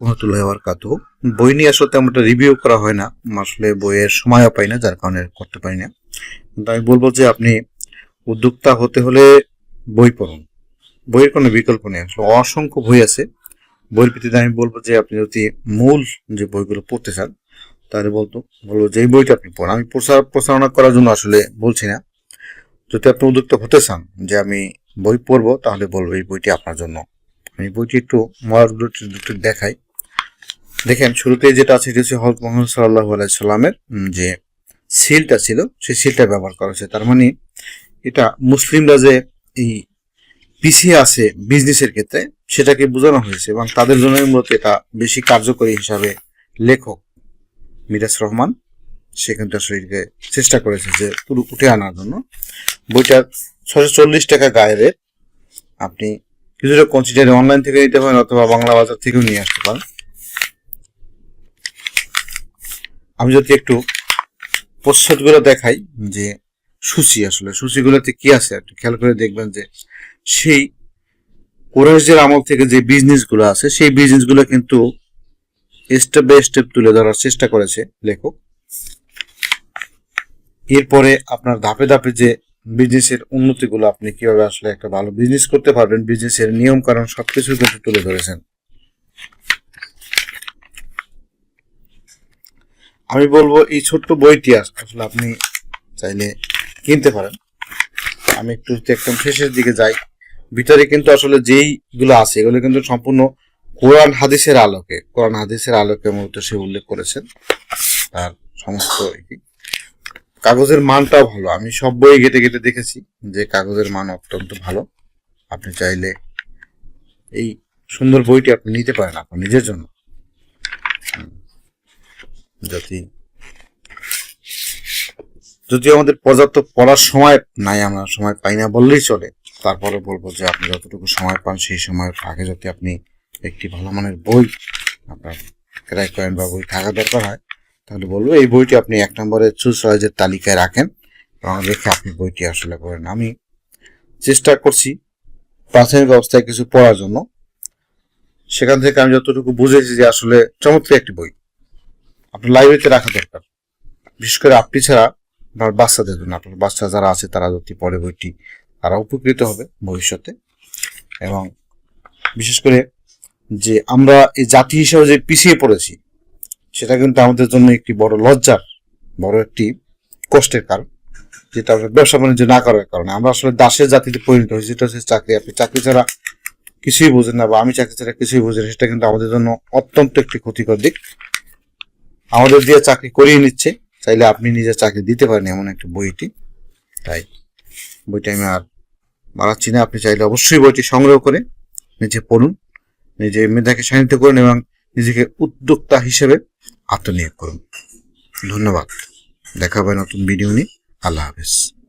রহমতুল্লাহ বরকাত বই নিয়ে আসলে তেমন একটা রিভিউ করা হয় না। আসলে বইয়ের সময়ও পাই না, যার কারণে করতে পারি না। কিন্তু আমি বলব যে আপনি উদ্যোক্তা হতে হলে বই পড়ুন। বইয়ের কোনো বিকল্প নেই। আসলে অসংখ্য বই আছে। বইয়ের ভিত্তিতে আমি বলব যে আপনি যদি মূল যে বইগুলো পড়তে চান, তাহলে বলতো, বলব যে বইটা আপনি পড়ুন। আমি প্রচার প্রচারণা করার জন্য আসলে বলছি না। যদি আপনি উদ্যোক্তা হতে চান যে আমি বই পড়ব, তাহলে বলব এই বইটি আপনার জন্য। আমি বইটি একটু একটু দেখাই। দেখেন শুরুতে যেটা আছে, এটা হচ্ছে হজরত মোহাম্মদ সাল্লাহ আলাইসাল্লামের যে সিলটা ছিল, সেই সিলটা ব্যবহার করা হয়েছে। তার মানে এটা মুসলিমরা যে এই পিছিয়ে আছে বিজনেসের ক্ষেত্রে, সেটাকে বোঝানো হয়েছে এবং তাদের জন্য মূলত এটা বেশি কার্যকরী হিসাবে লেখক মিরাজ রহমান, সে কিন্তু আসলে চেষ্টা করেছে যে পুরো উঠে আনার জন্য। বইটা ছশো চল্লিশ টাকা গায়ে rate। আপনি কিছুটা কনসিডারে অনলাইন থেকে নিতে পারেন অথবা বাংলা বাজার থেকেও নিয়ে আসতে পারেন। আমি যদি একটু গুলো দেখাই, যে সূচি আসলে, সূচিগুলোতে কি আছে, একটু খেয়াল করে দেখবেন যে সেই কোরাইশদের আমল থেকে যে বিজনেসগুলো আছে, সেই বিজনেসগুলো কিন্তু স্টেপ বাই স্টেপ তুলে ধরার চেষ্টা করেছে লেখক। এরপরে আপনার ধাপে ধাপে যে বিজনেসের উন্নতিগুলো আপনি কীভাবে আসলে একটা ভালো বিজনেস করতে পারবেন বিজনেসের নিয়ম কারণ সবকিছু কিন্তু তুলে ধরেছেন। আমি বলব, এই ছোট্ট বইটি আস- আসলে আপনি চাইলে কিনতে পারেন আমি একটু একদম শেষের দিকে যাই, ভিতরে কিন্তু আসলে যেই গুলো আছে, এগুলো কিন্তু সম্পূর্ণ কোরআন হাদিসের আলোকে, কোরআন হাদিসের আলোকে মূলত সে উল্লেখ করেছেন তার সমস্ত। কাগজের মানটাও ভালো আমি সব বই ঘেটে ঘেটে দেখেছি যে কাগজের মান অত্যন্ত ভালো আপনি চাইলে এই সুন্দর বইটি আপনি নিতে পারেন আপনার নিজের জন্য। যদি যদি আমাদের পর্যাপ্ত পড়ার সময় নাই, আমরা সময় পাই না বললেই চলে। তারপরে বলব যে আপনি যতটুকু সময় পান, সেই সময়ের আগে যদি আপনি একটি ভালো মানের বই, আপনার ক্রয় করেন বা বই থাকা দরকার হয়, তাহলে বলব এই বইটি আপনি এক নম্বরে চুজ চয়েসের তালিকায় রাখেন এবং রেখে আপনি বইটি আসলে পড়েন আমি চেষ্টা করছি প্রাথমিক অবস্থায় কিছু পড়ার জন্য। সেখান থেকে আমি যতটুকু বুঝেছি যে আসলে চমৎকার একটি বই। আপনার লাইব্রেরিতে রাখা দরকার। বিশেষ করে আপনি ছাড়া আপনার বাচ্চাদের জন্য আপনার বাচ্চা যারা আছে, তারা যদি পড়ে বইটি তারা উপকৃত হবে ভবিষ্যতে। এবং বিশেষ করে যে আমরা এই জাতি হিসেবে যে পিছিয়ে পড়েছি, সেটা কিন্তু আমাদের জন্য একটি বড় লজ্জার, বড় একটি কষ্টের কারণ। যেটা ব্যবসা বাণিজ্য না করার কারণে। আমরা আসলে দাসের জাতিতে পরিণত হয়েছি। যেটা হচ্ছে চাকরি। আপনি চাকরি ছাড়া কিছুই বোঝেন না বা আমি চাকরি ছাড়া কিছুই বুঝি না। সেটা কিন্তু আমাদের জন্য অত্যন্ত একটি ক্ষতিকর দিক। আমাদের দিয়ে চাকরি করিয়ে নিচ্ছে, চাইলে আপনি নিজে চাকরি দিতে পারেন এমন একটা বইটি। তাই বইটা আমি আর বাড়াচ্ছি না। আপনি চাইলে অবশ্যই বইটি সংগ্রহ করে নিজে পড়ুন, নিজে মেধাকে সান্নিধ্য করুন এবং নিজেকে উদ্যোক্তা হিসেবে আত্মনিয়োগ করুন। ধন্যবাদ। দেখা হবে নতুন ভিডিও নিয়ে। আল্লাহ হাফেজ।